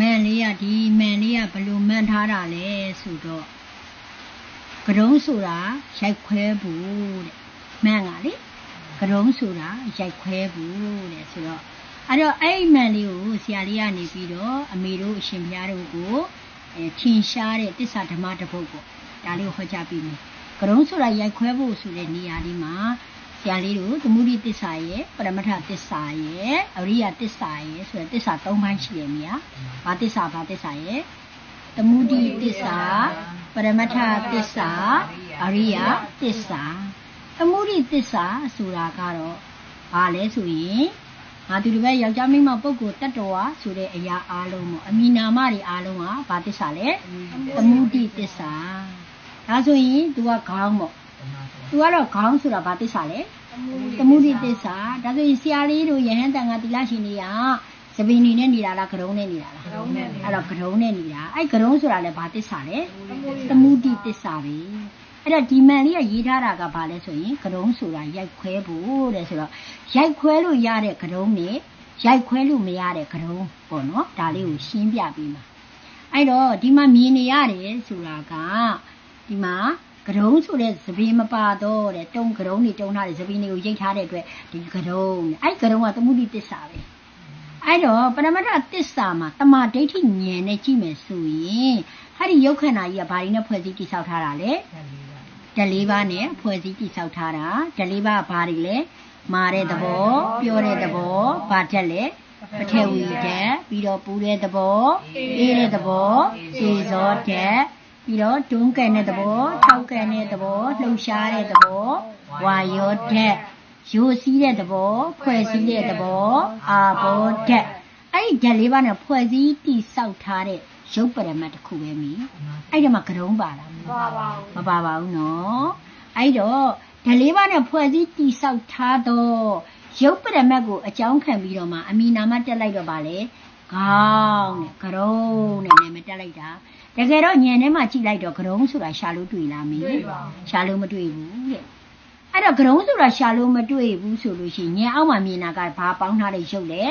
မန်လေးကဒီမန်လေးကဘယ်လိုမှန်ထားတာလဲဆိုတော့ကရုံးဆိုတာရိုက်ခွဲဘူးတဲ့မန်ကလေကရုံးဆိုတာရိုက်ခွဲဘူးတဲ့ဆိုတော့အဲ့တော့အဲ့ဒီမန်လေးကိုဆရာလေးကနေပြီးတော့အမေတို့အရှင်ဘုရားတို့ကိုအဲထင်ရှားတဲ့တစ္ဆာဓမ္မတစ်ပုဒ်ပေါ့ဒါလေးကိုဟောကြားပြီးမယ်ကရုံးဆိုတာရိုက်ခွဲဖို့ဆိုတဲ့နေရာလေးမှာ ဆရာလေးတို့သမုဒိတစ္ဆာရဲ့ပရမထတစ္ဆာရဲ့အရိယတစ္ဆာရဲ့ဆိုတဲ့တစ္ဆာ၃ပိုင်းရှိရမြာဘာတစ္ဆာဘာတစ္ဆာရဲ့သမုဒိတစ္ဆာပရမထတစ္ဆာအရိယတစ္ဆာသမုဒိတစ္ဆာဆိုတာကတော့ဘာလဲဆိုရင်ငါသူတစ်ပတ်ယောက်ျားမိန်းမပုဂ္ဂိုလ်တ attva ဆိုတဲ့အရာအားလုံးပေါ့အမိနာမတွေအားလုံးကဘာတစ္ဆာလဲသမုဒိတစ္ဆာဒါဆိုရင် तू ကခေါင်းပေါ့ तू ကတော့ခေါင်းဆိုတာဘာတစ္ဆာလဲသမုဒိတစ္ဆာဒါဆိုရင်ဆရာလေးတို့ယဟန်တန်ကတိလရှင်တွေကသပင်နေနဲ့နေတာလားကရုံးနဲ့နေတာလားအဲ့တော့ကရုံးနဲ့နေတာအဲ့ကရုံးဆိုတာလည်းဘာတစ္ဆာလဲသမုဒိတစ္ဆာပဲအဲ့တော့ဒီမန်လေးကရေးထားတာကဘာလဲဆိုရင်ကရုံးဆိုတာရိုက်ခွဲဖို့တဲ့ဆိုတော့ရိုက်ခွဲလို့ရတဲ့ကရုံးနဲ့ရိုက်ခွဲလို့မရတဲ့ကရုံးပေါ့နော်ဒါလေးကိုရှင်းပြပေးမှာအဲ့တော့ဒီမှာမြင်နေရတယ်ဆိုတာကဒီမှာ ကရုံးဆိုတဲ့သပင်မပါတော့တဲ့တုံကရုံးတွေတုံထားတဲ့သပင်တွေကိုရိတ်ထားတဲ့အတွက်ဒီကရုံးအဲ့ကရုံးကသမုဒိတစ္ဆာပဲအဲ့တော့ပရမတ္ထတစ္ဆာမှာတမာဒိဋ္ဌိဉာဏ်နဲ့ကြည့်မယ်ဆိုရင်ဟာဒီယုတ်ခန္ဓာကြီးကဘာတွေနဲ့ဖွဲ့စည်းတည်ဆောက်ထားတာလဲဓာတ်လေးပါးနဲ့ဖွဲ့စည်းတည်ဆောက်ထားတာဓာတ်လေးပါးဘာတွေလဲမာတဲ့သဘောပြောတဲ့သဘောဘာဓာတ်လဲပထဝီဓာတ်ပြီးတော့ပူတဲ့သဘောအေးတဲ့သဘောစေဇောဓာတ် ပြီးတော့တွန်းကန်တဲ့သဘောထောက်ကန်တဲ့သဘောလှုပ်ရှားတဲ့သဘောဝါယောဓာတ်ရိုးစည်းတဲ့သဘောဖွဲ့စည်းတဲ့သဘောအာဘောဓာတ်အဲ့ဒီဓာတ်လေးပါးနဲ့ဖွဲ့စည်းတည်ဆောက်ထားတဲ့ရုပ်ပရမတ်တစ်ခုပဲမိအဲ့ဒီမှာကရုံးပါလားပါပါဘူးမပါပါဘူးနော်အဲ့တော့ဓာတ်လေးပါးနဲ့ဖွဲ့စည်းတည်ဆောက်ထားတော့ရုပ်ပရမတ်ကိုအကြောင်းခံပြီးတော့မှအမိနာမတက်လိုက်တော့ပါလေခေါင်းနဲ့ကရုံးနဲ့နာမည်တက်လိုက်တာ တကယ်တော့ညံထဲမှာကြည့်လိုက်တော့ကရုံးဆိုတာရှာလို့တွေ့လားမင်းရှာလို့မတွေ့ဘူးတဲ့အဲ့တော့ကရုံးဆိုတာရှာလို့မတွေ့ဘူးဆိုလို့ရှိရင်ညံအောက်မှာမြင်တာကဘာပေါင်းထားတဲ့ရုပ်လဲ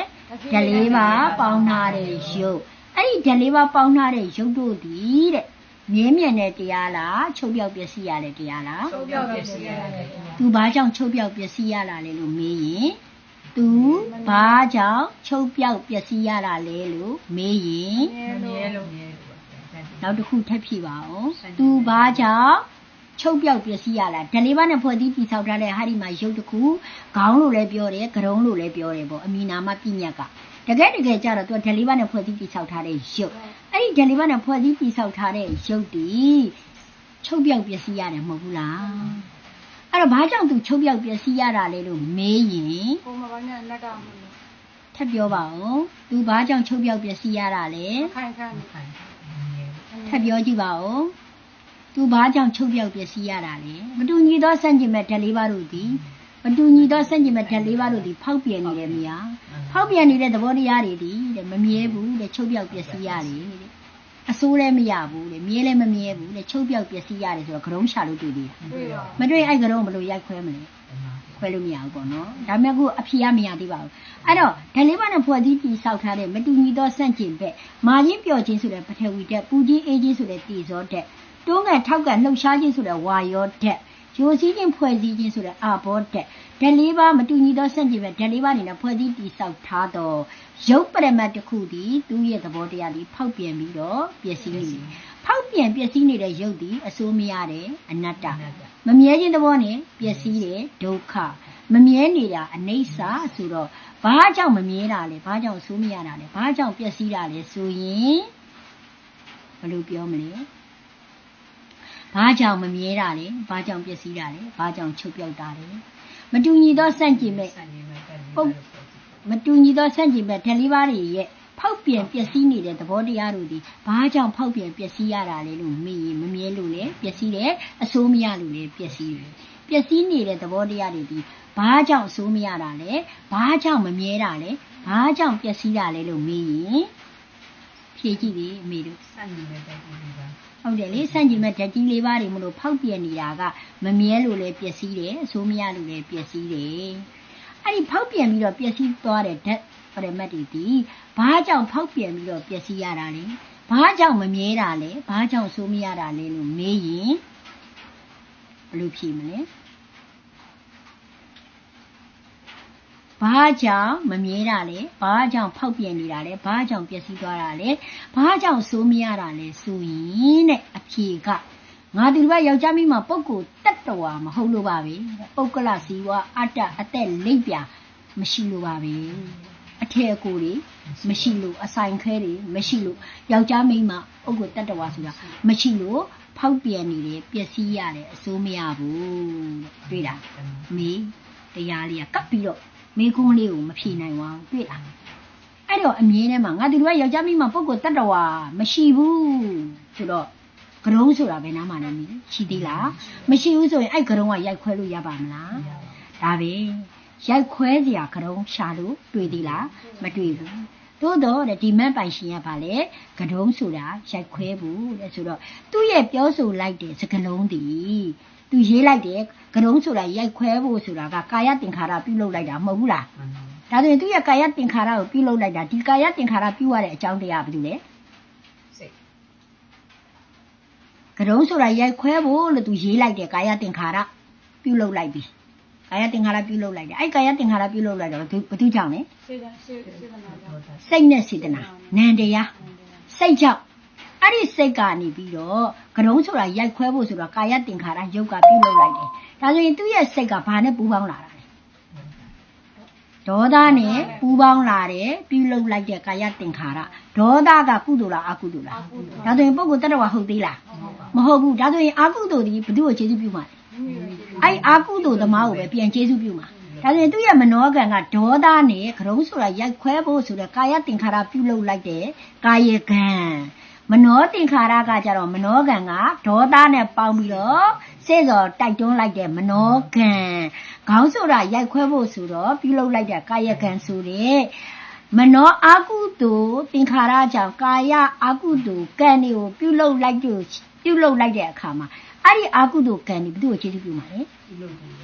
ဓာတ်လေးပါးပေါင်းထားတဲ့ရုပ်အဲ့ဒီဓာတ်လေးပါးပေါင်းထားတဲ့ရုပ်တို့ဒီတဲ့မြင်းမြံတဲ့တရားလားချုပ်ပြောက်ပျက်စီးရတဲ့တရားလားချုပ်ပြောက်ပစ္စည်းရတယ်သူဘာကြောင့်ချုပ်ပြောက်ပျက်စီးရတာလဲလို့မေးရင်သူဘာကြောင့်ချုပ်ပြောက်ပျက်စီးရတာလဲလို့မေးရင်မြဲလို့ နောက်တစ်ခုထပ်ဖြေပါဦးသူဘာကြောင့်ချုပ်ပြောက်ပျက်စီးရလားဓလေးပါးနဲ့ဖွဲ့စည်းတည်ဆောက်ထားတဲ့ဟာဒီမှာရုပ်တစ်ခုခေါင်းလို့လည်းပြောတယ်ကရုံးလို့လည်းပြောတယ်ပေါ့အမီနာမပြညတ်ကတကယ်တကယ်ကြတော့သူကဓလေးပါးနဲ့ဖွဲ့စည်းတည်ဆောက်ထားတဲ့ရုပ်အဲ့ဒီဓလေးပါးနဲ့ဖွဲ့စည်းတည်ဆောက်ထားတဲ့ရုပ်ဒီချုပ်ပြောက်ပျက်စီးရတယ်မဟုတ်ဘူးလားအဲ့တော့ဘာကြောင့်သူချုပ်ပြောက်ပျက်စီးရတာလဲလို့မေးရင်ကိုမပိုင်းနဲ့လက်ကမလို့ထပ်ပြောပါဦးသူဘာကြောင့်ချုပ်ပြောက်ပျက်စီးရတာလဲခိုင်ခိုင်ခိုင် ထပ်ပြောကြည့်ပါဦးသူဘာကြောင့်ချုပ်ပြောက်ပျက်စီးရတာလဲမတူညီသောစန့်ကျင်မဲ့ဓာတ်လေးပါးတို့သည်မတူညီသောစန့်ကျင်မဲ့ဓာတ်လေးပါးတို့သည်ဖောက်ပြန်နေတယ်မြာဖောက်ပြန်နေတဲ့သဘောတရားတွေသည်တဲ့မမြဲဘူးတဲ့ချုပ်ပြောက်ပျက်စီးရတယ်တဲ့ အဆိုးလည်းမရဘူးတဲ့မြဲလည်းမမြဲဘူးတဲ့ချုပ်ပြောက်ပျက်စီးရတယ်ဆိုတော့ကရုံးရှာလို့တွေ့သေးတာတွေ့ပါမတွေ့အဲ့ကရုံးဘယ်လိုရိုက်ခွဲမလဲခွဲလို့မရဘူးပေါ့နော်ဒါပေမဲ့ခုအဖြေကမရသေးပါဘူးအဲ့တော့ဓာတ်လေးပါးနဲ့ဖွဲ့စည်းပြီးဆောက်ထားတဲ့မတူညီသောစန့်ကျင်ဘက်မာရင်းပျော်ခြင်းဆိုတဲ့ပထဝီဓာတ်ပူခြင်းအေးခြင်းဆိုတဲ့တေဇောဓာတ်တွန်းကန်ထောက်ကန်လှုပ်ရှားခြင်းဆိုတဲ့ဝါယောဓာတ် ရိုစည်းခြင်းဖွဲ့စည်းခြင်းဆိုတဲ့အာဘောဓာတ်ဓာတ်လေးပါးမတူညီသောစန့်ကျင်ဘက်ဓာတ်လေးပါးအနေနဲ့ဖွဲ့စည်းတည်ဆောက်ထားတော့ရုပ်ပရမတ်တစ်ခုသည်သူ့ရဲ့သဘောတရားလေးဖောက်ပြန်ပြီးတော့ပျက်စီးနေတယ်ဖောက်ပြန်ပျက်စီးနေတဲ့ရုပ်သည်အစိုးမရတဲ့အနတ္တမမြဲခြင်းသဘောနဲ့ပျက်စီးတယ်ဒုက္ခမမြဲနေတာအနိစ္စဆိုတော့ဘာကြောင့်မမြဲတာလဲဘာကြောင့်ဆိုးမရတာလဲဘာကြောင့်ပျက်စီးတာလဲဆိုရင်ဘယ်လိုပြောမလဲ ဘာကြောင့်မမြဲတာလဲဘာကြောင့်ပျက်စီးတာလဲဘာကြောင့်ချုပ်ပြောက်တာလဲမတူညီသောစန့်ကျင်မဲ့ပုတ်မတူညီသောစန့်ကျင်မဲ့ဓာတ်လေးပါးတွေရဲ့ဖောက်ပြန်ပျက်စီးနေတဲ့သဘောတရားတို့ဒီဘာကြောင့်ဖောက်ပြန်ပျက်စီးရတာလဲလို့မေးရင်မမြဲလို့လေပျက်စီးတယ်အဆိုးမရလို့လေပျက်စီးတယ်ပျက်စီးနေတဲ့သဘောတရားတွေဒီဘာကြောင့်အဆိုးမရတာလဲဘာကြောင့်မမြဲတာလဲဘာကြောင့်ပျက်စီးတာလဲလို့မေးရင်ဖြေကြည့်လေအမေတို့ ဟုတ်တယ်လေစန့်ကျင်မဲ့ဓာတ်ကြီးလေးပါးတွေမလို့ဖောက်ပြန်နေတာကမမြဲလို့လည်းပျက်စီးတယ်အဆိုးမရလို့လည်းပျက်စီးတယ်အဲ့ဒီဖောက်ပြန်ပြီးတော့ပျက်စီးသွားတဲ့ဓာတ်ပရမတ်တွေဒီဘာကြောင့်ဖောက်ပြန်ပြီးတော့ပျက်စီးရတာလဲဘာကြောင့်မမြဲတာလဲဘာကြောင့်ဆိုးမရတာလဲလို့မေးရင်ဘယ်လိုဖြေမလဲ ဘာကြောင့်မမြဲတာလဲဘာကြောင့်ဖောက်ပြန်နေတာလဲဘာကြောင့်ပျက်စီးသွားတာလဲဘာကြောင့်ဆိုးမရတာလဲဆိုရင်တဲ့အဖြေကငါဒီဘက်ယောက်ျားမိန်းမပုဂ္ဂိုလ်တတ္တဝါမဟုတ်လို့ပါပဲပုဂ္ဂလစီဝအတ္တအသက်လိပ်ပြမရှိလို့ပါပဲအထည်အကိုတွေမရှိလို့အဆိုင်ခဲတွေမရှိလို့ယောက်ျားမိန်းမပုဂ္ဂိုလ်တတ္တဝါဆိုတာမရှိလို့ဖောက်ပြန်နေတယ်ပျက်စီးရတယ်အစိုးမရဘူးတဲ့တွေ့လားမေးတရားလေးကကပ်ပြီးတော့ မေးခွန်းလေးကိုမဖြေနိုင်ပါဘူးတွေ့လားအဲ့တော့အမြင်ထဲမှာငါဒီလိုကယောက်ျားမိန်းမပုဂ္ဂိုလ်တတ္တဝါမရှိဘူးဆိုတော့ကရုံးဆိုတာဘယ်နာမှလည်းမရှိသေးလားမရှိဘူးဆိုရင်အဲ့ကရုံးကရိုက်ခွဲလို့ရပါမလားဒါပဲရိုက်ခွဲစရာကရုံးရှာလို့တွေ့သေးလားမတွေ့ဘူးသို့တော့တဲ့ဒီမက်ပိုင်ရှင်ကဗာလေကတုံးဆိုတာရိုက်ခွဲဘူးတဲ့ဆိုတော့သူ့ရဲ့ပြောဆိုလိုက်တဲ့စကလုံးတည် သူရေးလိုက်တဲ့ကတုံးဆိုတာရိုက်ခွဲဖို့ဆိုတာကကာယတင်္ခါရပြုလုပ်လိုက်တာမဟုတ်ဘူးလားဒါဆိုရင်သူ့ရဲ့ကာယတင်္ခါရကိုပြုလုပ်လိုက်တာဒီကာယတင်္ခါရပြုရတဲ့အကြောင်းတရားဘာလို့လဲစိတ်ကတုံးဆိုတာရိုက်ခွဲဖို့လို့သူရေးလိုက်တဲ့ကာယတင်္ခါရပြုလုပ်လိုက်ပြီကာယတင်္ခါရပြုလုပ်လိုက်တယ်အဲ့ကာယတင်္ခါရပြုလုပ်လိုက်တော့ဘယ်သူဘယ်သူကြောင့်လဲစိတ်ကစိတ်စိတ်ကနာတော့စိတ်နဲ့စေတနာနံတရားစိတ်ကြောင့် အဲ့ဒီစိတ်ကနေပြီးတော့ကတုံးဆိုတာရိုက်ခွဲဖို့ဆိုတော့ကာယတင်္ခါရယုတ်ကပြုလုပ်လိုက်တယ်ဒါဆိုရင်သူ့ရဲ့စိတ်ကဘာနဲ့ပူးပေါင်းလာတာလဲဒေါသနဲ့ပူးပေါင်းလာတယ်ပြုလုပ်လိုက်တဲ့ကာယတင်္ခါရဒေါသကကုသိုလ်လားအကုသိုလ်လားအာကုသိုလ်ဒါဆိုရင်ပုဂ္ဂိုလ်တ attva ဟုတ်သေးလားမဟုတ်ဘူးဒါဆိုရင်အာကုသိုလ်ဒီဘု து ကိုကျေးဇူးပြုမှာလဲမိမိကိုအဲ့အာကုသိုလ်သမားကိုပဲပြန်ကျေးဇူးပြုမှာဒါဆိုရင်သူ့ရဲ့မနောကံကဒေါသနဲ့ကရုံးဆိုတာရိုက်ခွဲဖို့ဆိုတဲ့ကာယတင်္ခါရပြုလုပ်လိုက်တဲ့ကာယကံ မနောတင်္ခါရကကြတော့မနောကံကဒေါသနဲ့ပေါင်းပြီးတော့စေ့စော်တိုက်တွန်းလိုက်တဲ့မနောကံခေါင်းဆိုတာရိုက်ခွဲဖို့ဆိုတော့ပြုလုပ်လိုက်တဲ့ကာယကံဆိုတဲ့မနောအာကုသိုလ်တင်္ခါရကြောင့်ကာယအာကုသိုလ်ကံတွေကိုပြုလုပ်လိုက်တဲ့ပြုလုပ်လိုက်တဲ့အခါမှာ အဲ့ဒီအာကုသိုလ်ကံတွေဘယ်သူ့ကိုကျေးဇူးပြုမှာလဲ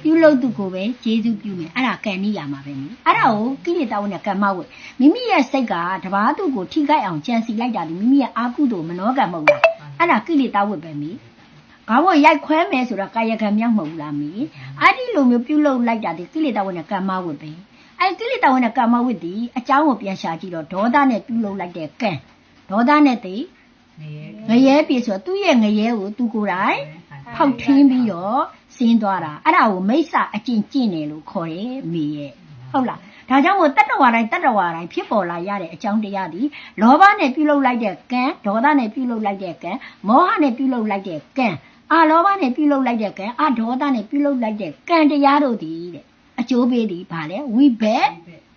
ပြုလုပ်သူကိုပဲကျေးဇူးပြုမယ်အဲ့ဒါကံနိယာမှာပဲနိအဲ့ဒါကိုကိလေသာဝနဲ့ကမ္မဝေမိမိရဲ့စိတ်ကတဘာသူကိုထိခိုက်အောင်ကြံစီလိုက်တာဒီမိမိရဲ့အာကုသို့မနောကံမဟုတ်လားအဲ့ဒါကိလေသာဝပဲမိခေါင်းကိုရိုက်ခွဲမယ်ဆိုတော့ကာယကံမြောက်မဟုတ်လားမိအဲ့ဒီလိုမျိုးပြုလုပ်လိုက်တာဒီကိလေသာဝနဲ့ကမ္မဝေပဲအဲ့ကိလေသာဝနဲ့ကမ္မဝေဒီအကြောင်းကိုပြန်ရှာကြည့်တော့ဒေါသနဲ့ပြုလုပ်လိုက်တဲ့ကံဒေါသနဲ့သိငရဲပြေဆိုတော့သူ့ရဲ့ငရဲကိုသူကိုယ်တိုင် ဖောက်ထင်းပြီးတော့ဆင်းသွားတာအဲ့ဒါကိုမိစ္ဆာအကျင့်ကျင့်တယ်လို့ခေါ်တယ်မိရဲ့ဟုတ်လားဒါကြောင့်မို့တတ္တဝါတိုင်းတတ္တဝါတိုင်းဖြစ်ပေါ်လာရတဲ့အကြောင်းတရားဒီလောဘနဲ့ပြုလုပ်လိုက်တဲ့ကံဒေါသနဲ့ပြုလုပ်လိုက်တဲ့ကံမောဟနဲ့ပြုလုပ်လိုက်တဲ့ကံအာလောဘနဲ့ပြုလုပ်လိုက်တဲ့ကံအာဒေါသနဲ့ပြုလုပ်လိုက်တဲ့ကံတရားတို့ဒီတဲ့အကျိုးပေးသည်ဗာလဲဝိဘက်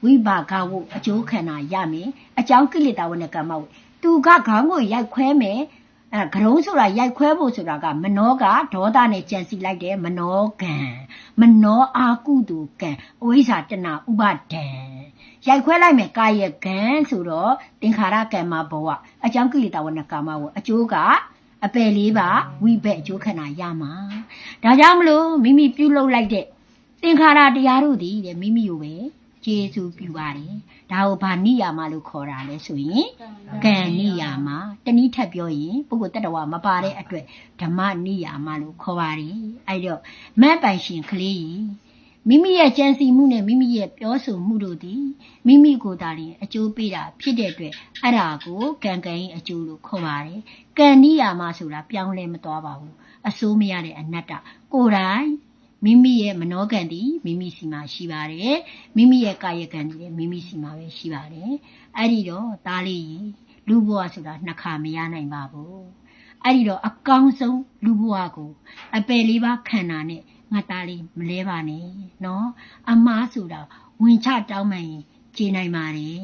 ဝိဘာဂဝုအကျိုးခန္ဓာရမယ်အကြောင်းကိလေသာဝနဲ့ကမ္မဝုသူကခေါင်းကိုရိုက်ခွဲမယ် အဲကရုံးဆိုတာရိုက်ခွဲဖို့ဆိုတာကမနောကဒေါသနဲ့ကြံစီလိုက်တဲ့မနောကံမနောအာကုတုကံအဝိဇ္ဇာတဏဥပါဒံရိုက်ခွဲလိုက်မယ်ကာယကံဆိုတော့သင်္ခါရကံမှာဘဝအကြောင်းကိလေသာဝနကာမဝအကျိုးကအပယ်လေးပါဝိဘက်အကျိုးခန္ဓာရမှာဒါကြောင့်မလို့မိမိပြုလုပ်လိုက်တဲ့သင်္ခါရတရားတို့သည်တဲ့မိမိကိုပဲကျေစုပြုပါတယ်ဒါကိုဗာနိယာမလို့ခေါ်တာလဲဆိုရင်ကံနိယာမတနည်း ထပ်ပြောရင်ပုဂ္ဂိုလ်တ attva မပါတဲ့အတွက်ဓမ္မနိယာမလို့ခေါ်ပါတယ်အဲ့တော့မတ်ပိုင်ရှင်ကလေးကြီးမိမိရဲ့ကြံစီမှုနဲ့မိမိရဲ့ပြောဆိုမှုတို့သည်မိမိကိုယ်တိုင်အကျိုးပေးတာဖြစ်တဲ့အတွက်အဲ့ဒါကိုကံကံ၏အကျိုးလို့ခေါ်ပါတယ်ကံနိယာမဆိုတာပြောင်းလဲမသွားပါဘူးအစိုးမရတဲ့အနတ္တကိုယ်တိုင်မိမိရဲ့မနောကံဒီမိမိစီမှာရှိပါတယ်မိမိရဲ့ကာယကံဒီလည်းမိမိစီမှာပဲရှိပါတယ်အဲ့ဒီတော့သားလေးကြီး လူဘဝဆိုတာနှစ်ခါမရနိုင်ပါဘူးအဲ့ဒီတော့အကောင်းဆုံးလူဘဝကို အပယ်လေးပါခန္ဓာနဲ့ငါသားလေးမလဲပါနဲ့နော်အမားဆိုတာဝင်ချတောင်းမှန်ရင်ခြေနိုင်ပါတယ်